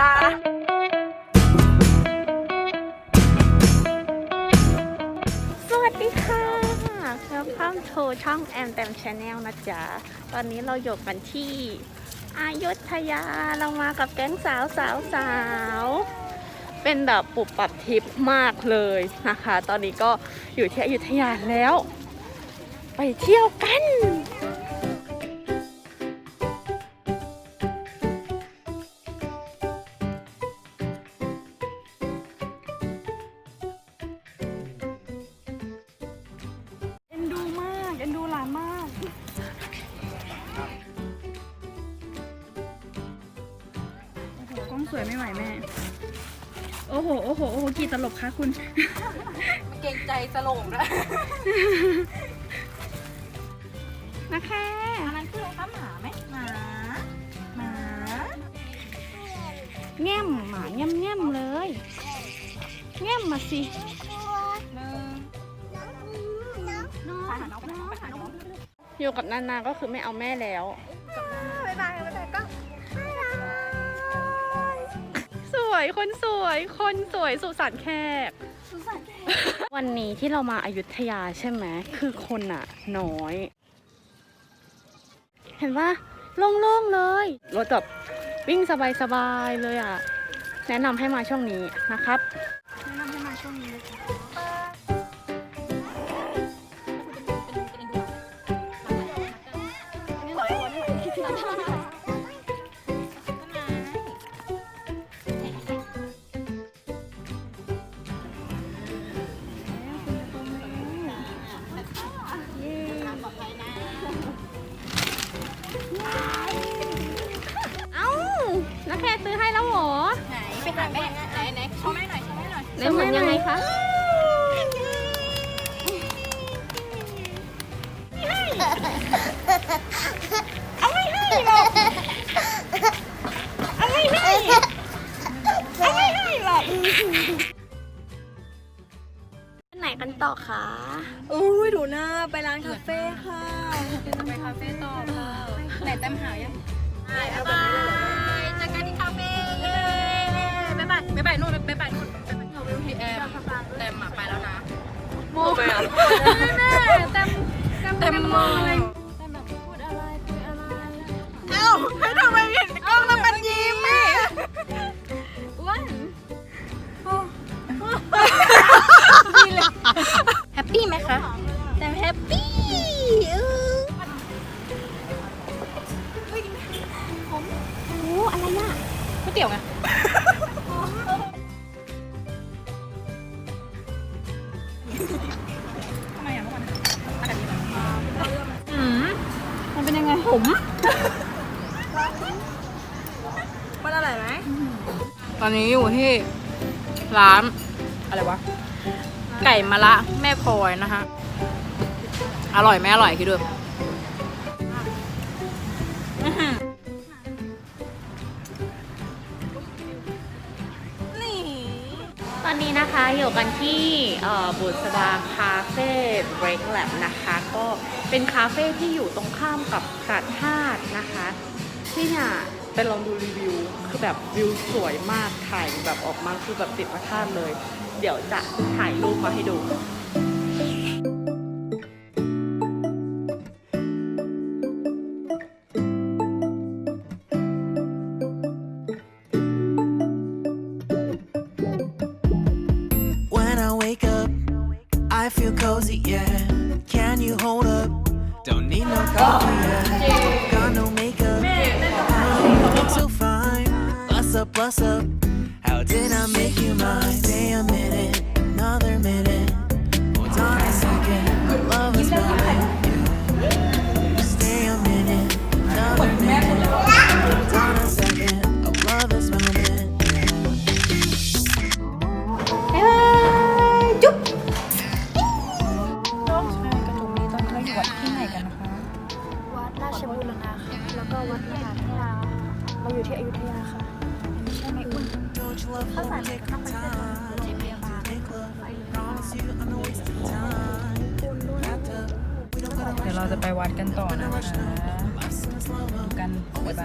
ยาสวัสดีค่ะแล้วข้ามโชว์ช่องแอมแตมชาแนลนะจ๊ะ ตอนนี้เราอยู่กันที่อายุทยา เรามากับแก๊งสาวสาวสาว เป็นแบบปุบปับทิปมากเลยนะคะ ตอนนี้ก็อยู่ที่อยุธยาแล้ว ไปเที่ยวกัน สวยไม่ไหวแม่ โอ้โห โอ้โห โอ้โห กี่ตลบคะคุณ เก่งใจสโลงนะนะคะอันนั้นคืออะไรคะหมาไหมหมาหมาแง่มหมาแง่มแง่มเลย แง่มมาสิหนึ่งไปหาน้องไปหาน้องไปหาน้องอยู่กับนานาก็คือไม่เอาแม่แล้ว วยคนสวยคนสวยสุสานแขกสุสานแกวันนี้ที่เรามาอายุทยาใช่ไหมคือคนอะน้อย เห็นว่าโล่งๆเลย รถแบบวิ่งสบายๆเลยอะแนะนำให้มาช่วงนี้นะครับ แนะนำให้มาช่วงนี้เอ้า แค่ซื้อให้แล้วเหรอไหนไปหาแม่ไหนไหนโชว์แม่หน่อยโชว์แม่หน่อยแล้วเหมือนยังไงคะไหนกันต่อคะอุ้ยดูหน้าไปร้านคาเฟ่ค่ะจะไปคาเฟ่ต่อค่ะไหนแต้มหายังบ๊า บ๊ายบายบ๊ายบายนู่นบ๊ายบายนู่นบ๊ายบายนู่นพี่แอมแต้มไปแล้วนะโมไปอะแต้มแต้มมองแต้มแบบ อนนี้อยู่ที่ร้านอะไรวะ ไก่มะละแม่พลอยนะคะ อร่อยไหมอร่อยคิดดูนี่ตอนนี้นะคะอยู่กันที่บุษบาคาเฟ่เบรกแลบนะคะ ก็เป็นคาเฟ่ที่อยู่ตรงข้ามกับกาดธาตุนะคะที่เนี่ย ลองดูรีวิว คือแบบวิวสวยมากถ่ายแบบออกมาคือแบบติดพระธาตุเลย เดี๋ยวจะถ่ายรูปมาให้ดู When Bust up. How did I make you mine? Stay a minute, another minute. Hold on a second. Love is moment. เดี๋ยวเราจะไปวัดกันต่อนะคะกันไปบ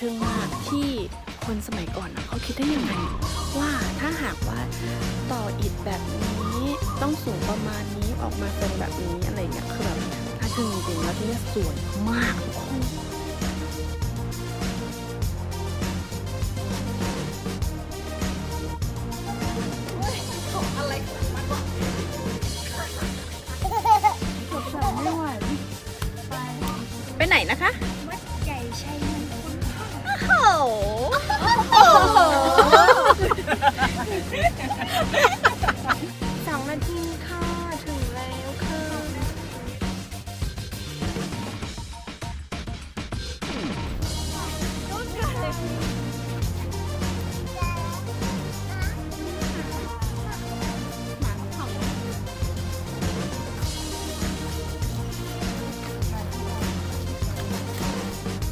ทึ่งมากที่คนสมัยก่อนนะเขาคิดได้ยังไง ว่าถ้าหากว่าต่ออิฐแบบนี้ต้องสูงประมาณนี้ออกมาเป็นแบบนี้อะไรเงี้ยคือแบบถ้าทึ่งจริงๆแล้วที่นี่สวยมากทุกคน สองนาทีค่ะ ถึงแล้วค่ะ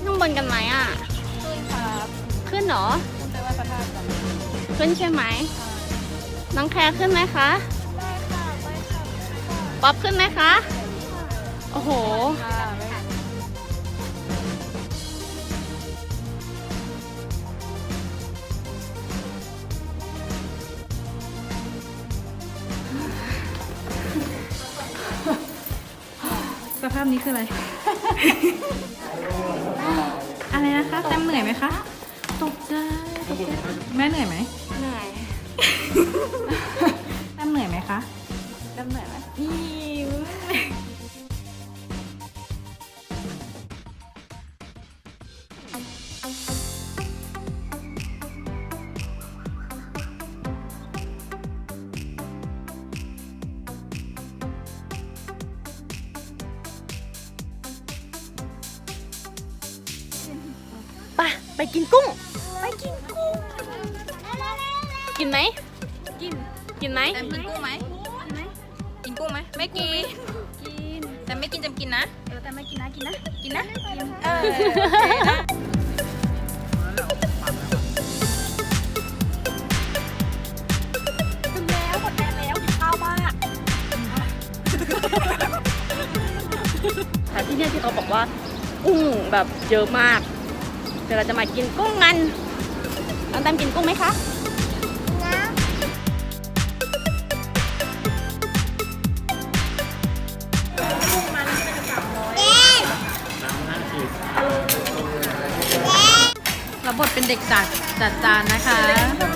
ข้างบนกันไหมอะ ขึ้นครับ ขึ้นเหรอ ขึ้นใช่ไหม น้องแคร์ขึ้นไหมคะป๊อปขึ้นไหมคะ โอ้โห สภาพนี้คืออะไร อะไรนะคะ แต้มเหนื่อยไหมคะ ตกใจตกใจแม่เหนื่อยไหมเหนื่อยแต้มเหนื่อยไหมคะดำเหนื่อยไหมอีไปไปกินกุ้ง กินไหม กิน กินไหม แต้มกินกุ้งไหมกินกุ้งไหมไม่กิน กิน แต่ไม่กินจำกินนะ เออแต่ไม่กินนะกินนะ กินนะ เออโอเคนะถึงแล้วหมดแรงแล้วกินข้าวมากแต่ที่เนี่ยที่เขาบอกว่ากุ้งแบบเยอะมาก เดี๋ยวเราจะมากินกุ้งกันน้องแตมกินกุ้งไหมคะ บทเป็นเด็กจัดจัดจานนะคะ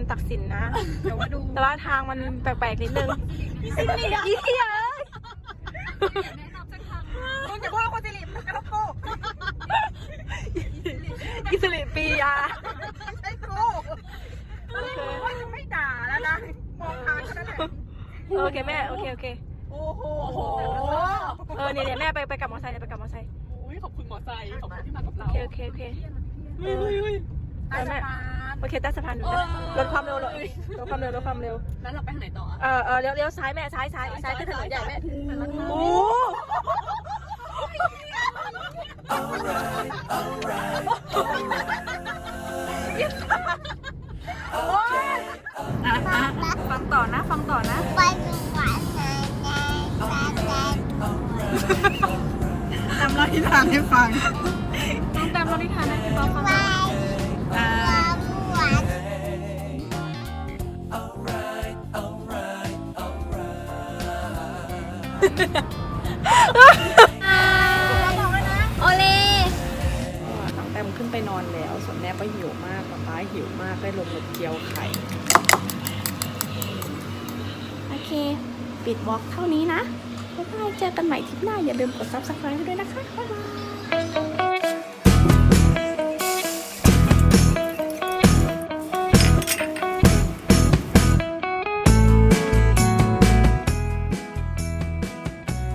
ดปลายสาทรตักสินนะ แต่ว่าดูแต่ว่าทางมันแปลกๆนิดนึงสิริยี่เทียมึงจะพูดว่าคนสิริมันกระโปงอิสริปียาไม่ใช่กูโอเคว่าจะไม่ด่าแล้วนะ มองทางเท่านั้นแหละโอเคแม่ โอเค โอเค โอ้โห เออเนี่ยเนี่ยแม่ไปไปกับมอเตอร์ไซค์เลยไปกับมอเตอร์ไซค์อุ้ยขอบคุณหมอไซขอบคุณที่มากับโอเราเค โอเคโอเคเออเออแม่ โอเคใต้สะพานลดความเร็วเลยลดความเร็วลดความเร็ว แล้วเราไปทางไหนต่อเออเออเลี้ยวเลี้ยวซ้ายแม่ซ้ายซ้ายซ้ายขึ้นถนนใหญ่แม่โอ้ฟังต่อนะ ฟังต่อนะจำเราที่ทานให้ฟังต้องตามเราที่ทานนะพี่ป๊อปฟัง หิวมากได้ลงหลบเกี๊ยวไข่ โอเค ปิดวอล์กเท่านี้นะบ๊ายบายเจอกันใหม่ทริปหน้า อย่าลืมกด subscribe ด้วยนะคะ บ๊ายบาย